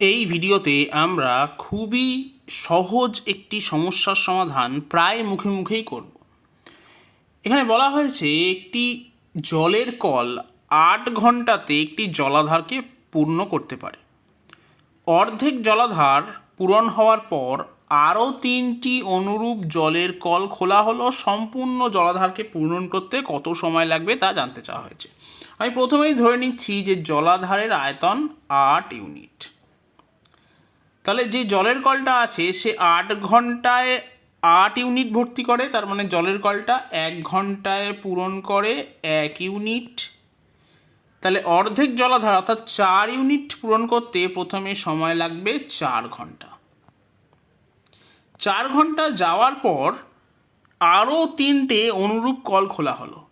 এই ভিডিওতে আমরা খুবই সহজ একটি সমস্যার সমাধান প্রায় মুখে মুখেই করব। এখানে বলা হয়েছে, একটি জলের কল আট ঘন্টাতে একটি জলাধারকে পূর্ণ করতে পারে। অর্ধেক জলাধার পূরণ হওয়ার পর আরও তিনটি অনুরূপ জলের কল খোলা হলো, সম্পূর্ণ জলাধারকে পূরণ করতে কত সময় লাগবে তা জানতে চাওয়া হয়েছে। আমি প্রথমেই ধরে নিচ্ছি যে জলাধারের আয়তন আট ইউনিট। তাহলে যে জলের কলটা আছে, সে আট ঘন্টায় আট ইউনিট ভর্তি করে, তার মানে জলের কলটা এক ঘন্টায় পূরণ করে এক ইউনিট। তাহলে অর্ধেক জলাধার, অর্থাৎ চার ইউনিট পূরণ করতে প্রথমে সময় লাগবে চার ঘণ্টা। চার ঘণ্টা যাওয়ার পর আরও তিনটে অনুরূপ কল খোলা হলো।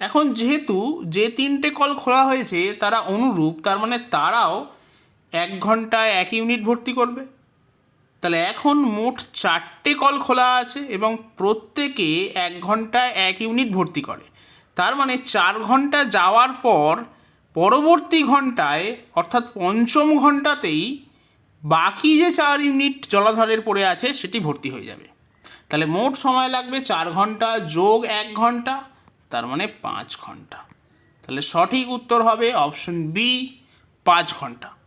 এখন যেহেতু যে তিনটে কল খোলা হয়েছে, তারা অনুরূপ, তার মানে তারাও এক ঘন্টায় এক ইউনিট ভর্তি করবে? তাহলে এখন মোট চারটে কল খোলা আছে এবং প্রত্যেকে এক ঘন্টায় এক ইউনিট ভর্তি করে। তার মানে চার ঘণ্টা যাওয়ার পর পরবর্তী ঘন্টায়, অর্থাৎ পঞ্চম ঘন্টাতেই বাকি যে চার ইউনিট জলাধারের পড়ে আছে সেটি ভর্তি হয়ে যাবে। তাহলে মোট সময় লাগবে চার ঘণ্টা যোগ এক ঘণ্টা, তার মানে পাঁচ ঘণ্টা। তাহলে সঠিক উত্তর হবে অপশন বি, পাঁচ ঘণ্টা।